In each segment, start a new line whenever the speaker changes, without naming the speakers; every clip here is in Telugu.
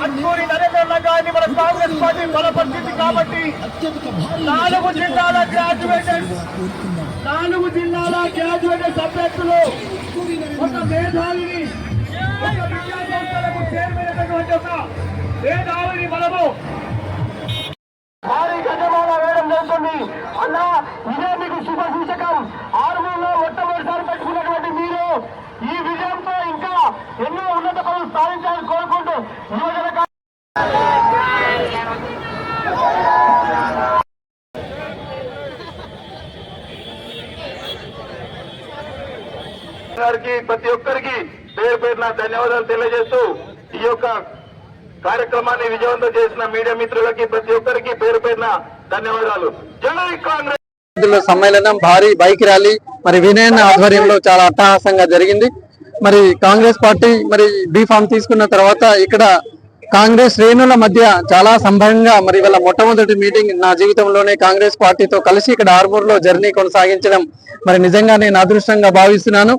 పుట్టుకూరి నరేంద్ర గారిని మన కాంగ్రెస్ పార్టీ బలపరిచింది కాబట్టి నాలుగు జిల్లాల గ్రాడ్యుయేటెడ్ నాలుగు జిల్లాల గ్రాడ్యుయేటెడ్ అభ్యర్థులు ఒక మేధావిని ఒక విద్యాసంస్థలకు చేరువైనటువంటి ఒక మేధావిని మనము
గారికి ప్రతి ఒక్కరికి పేరు పేరున ధన్యవాదాలు తెలియజేస్తూ ఈ యొక్క కార్యక్రమాన్ని విజయవంతం చేసిన మీడియా మిత్రులకి ప్రతి ఒక్కరికి పేరు పేరున ధన్యవాదాలు. జై కాంగ్రెస్!
సమ్మేళనం భారీ బైక్ ర్యాలీ మరి వినయన్ ఆధ్వర్యంలో చాలా అట్టహాసంగా జరిగింది. మరి కాంగ్రెస్ పార్టీ మరి బీ ఫామ్ తీసుకున్న తర్వాత ఇక్కడ కాంగ్రెస్ శ్రేణుల మధ్య చాలా సంభవంగా మరి వాళ్ళ మొట్టమొదటి మీటింగ్ నా జీవితంలోనే కాంగ్రెస్ పార్టీతో కలిసి ఇక్కడ ఆర్మూర్లో జర్నీ కొనసాగించడం మరి నిజంగా నేను అదృష్టంగా భావిస్తున్నాను.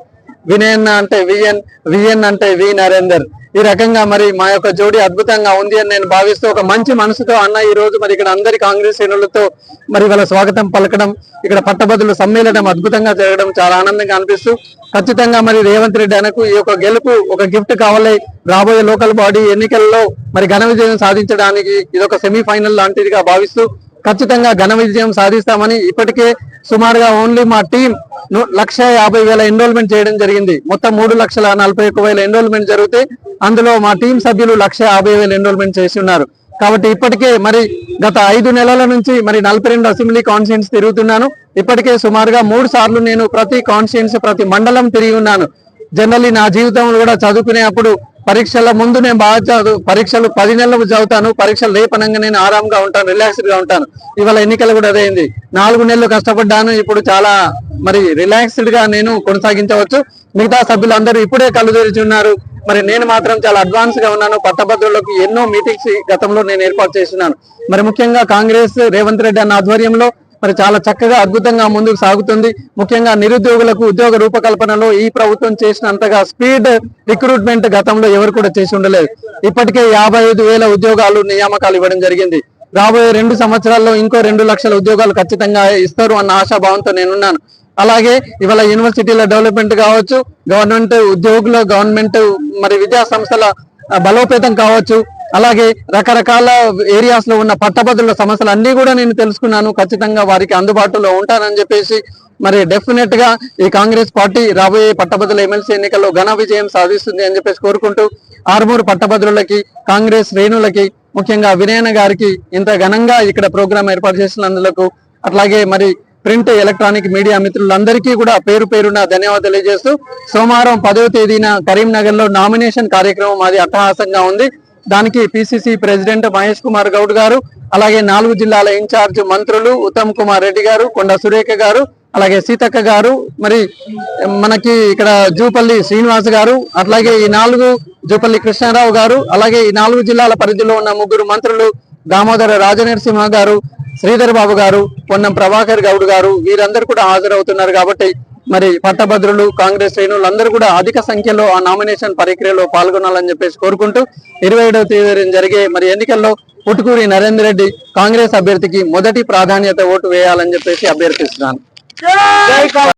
వినయన్ అంటే విఎన్ విఎన్ అంటే వి నరేందర్. ఈ రకంగా మరి మా యొక్క జోడి అద్భుతంగా ఉంది అని నేను భావిస్తూ ఒక మంచి మనసుతో అన్న ఈ రోజు మరి ఇక్కడ అందరి కాంగ్రెస్ శ్రేణులతో మరి వాళ్ళ స్వాగతం పలకడం ఇక్కడ పట్టభద్రులు సమ్మేళనం అద్భుతంగా జరగడం చాలా ఆనందంగా అనిపిస్తూ ఖచ్చితంగా మరి రేవంత్ రెడ్డి అనకు ఈ యొక్క గెలుపు ఒక గిఫ్ట్ కావాలి. రాబోయే లోకల్ బాడీ ఎన్నికల్లో మరి ఘన విజయం సాధించడానికి ఇది ఒక సెమీఫైనల్ లాంటిదిగా భావిస్తూ ఖచ్చితంగా ఘన విజయం సాధిస్తామని ఇప్పటికే సుమారుగా ఓన్లీ మా టీం లక్ష యాభై వేల ఎన్రోల్మెంట్ చేయడం జరిగింది. మొత్తం మూడు లక్షల నలభై ఒక్క వేల ఎన్రోల్మెంట్ జరిగితే అందులో మా టీం సభ్యులు లక్ష యాభై వేల ఎన్రోల్మెంట్ చేసి ఉన్నారు. కాబట్టి ఇప్పటికే మరి గత ఐదు నెలల నుంచి మరి నలభై రెండు అసెంబ్లీ కాన్స్టిట్యూన్స్ తిరుగుతున్నాను. ఇప్పటికే సుమారుగా మూడు సార్లు నేను ప్రతి కాన్స్టిట్యూన్స్ ప్రతి మండలం తిరిగి ఉన్నాను. జనరల్లీ నా జీవితంలో కూడా చదువుకునే అప్పుడు పరీక్షల ముందు నేను బాగా చదువు పరీక్షలు పది నెలలు చదువుతాను పరీక్షలు రేపనంగా నేను ఆరాంగా ఉంటాను రిలాక్స్డ్గా ఉంటాను. ఇవాళ ఎన్నికలు కూడా అదేంది నాలుగు నెలలు కష్టపడ్డాను ఇప్పుడు చాలా మరి రిలాక్స్డ్గా నేను కొనసాగించవచ్చు. మిగతా సభ్యులందరూ ఇప్పుడే కళ్ళు తెరిచున్నారు మరి నేను మాత్రం చాలా అడ్వాన్స్గా ఉన్నాను పట్టభద్రులకు ఎన్నో మీటింగ్స్ గతంలో నేను ఏర్పాటు చేస్తున్నాను. మరి ముఖ్యంగా కాంగ్రెస్ రేవంత్ రెడ్డి అన్న ఆధ్వర్యంలో మరి చాలా చక్కగా అద్భుతంగా ముందుకు సాగుతుంది. ముఖ్యంగా నిరుద్యోగులకు ఉద్యోగ రూపకల్పనలో ఈ ప్రభుత్వం చేసినంతగా స్పీడ్ రిక్రూట్మెంట్ గతంలో ఎవరు కూడా చేసి ఉండలేదు. ఇప్పటికే యాభై ఐదు వేల ఉద్యోగాలు నియామకాలు ఇవ్వడం జరిగింది. రాబోయే రెండు సంవత్సరాల్లో ఇంకో రెండు లక్షల ఉద్యోగాలు ఖచ్చితంగా ఇస్తారు అన్న ఆశాభావంతో నేనున్నాను. అలాగే ఇవాళ యూనివర్సిటీల డెవలప్మెంట్ కావచ్చు గవర్నమెంట్ ఉద్యోగుల గవర్నమెంట్ మరి విద్యా సంస్థల బలోపేతం కావచ్చు అలాగే రకరకాల ఏరియాస్లో ఉన్న పట్టభద్రుల సమస్యలు అన్ని కూడా నేను తెలుసుకున్నాను. ఖచ్చితంగా వారికి అందుబాటులో ఉంటానని చెప్పేసి మరి డెఫినెట్గా ఈ కాంగ్రెస్ పార్టీ రాబోయే పట్టభద్రుల ఎమ్మెల్సీ ఎన్నికల్లో ఘన విజయం సాధిస్తుంది అని చెప్పేసి కోరుకుంటూ ఆరుమూరు పట్టభద్రులకి కాంగ్రెస్ శ్రేణులకి ముఖ్యంగా వినయన గారికి ఇంత ఘనంగా ఇక్కడ ప్రోగ్రాం ఏర్పాటు చేసినందులకు అట్లాగే మరి ప్రింట్ ఎలక్ట్రానిక్ మీడియా మిత్రులందరికీ కూడా పేరు పేరున ధన్యవాదాలు తెలియజేస్తూ సోమవారం పదవ తేదీన కరీంనగర్లో నామినేషన్ కార్యక్రమం అది అట్టహాసంగా ఉంది. దానికి పిసిసి ప్రెసిడెంట్ మహేష్ కుమార్ గౌడ్ గారు అలాగే నాలుగు జిల్లాల ఇన్ఛార్జ్ మంత్రులు ఉత్తమ్ కుమార్ రెడ్డి గారు కొండ సురేఖ గారు అలాగే సీతక్క గారు మరి మనకి ఇక్కడ జూపల్లి శ్రీనివాస్ గారు అట్లాగే ఈ నాలుగు జూపల్లి కృష్ణారావు గారు అలాగే ఈ నాలుగు జిల్లాల పరిధిలో ఉన్న ముగ్గురు మంత్రులు దామోదర రాజనరసింహ గారు శ్రీధర్ బాబు గారు పొన్నం ప్రభాకర్ గౌడ్ గారు వీరందరూ కూడా హాజరవుతున్నారు కాబట్టి మరి పట్టభద్రులు కాంగ్రెస్ శ్రేణులు అందరూ కూడా అధిక సంఖ్యలో ఆ నామినేషన్ ప్రక్రియలో పాల్గొనాలని చెప్పేసి కోరుకుంటూ ఇరవై ఏడవ తేదీ జరిగే మరి ఎన్నికల్లో పుట్టుకూరి నరేందర్ రెడ్డి కాంగ్రెస్ అభ్యర్థికి మొదటి ప్రాధాన్యత ఓటు వేయాలని చెప్పేసి అభ్యర్థిస్తున్నాను.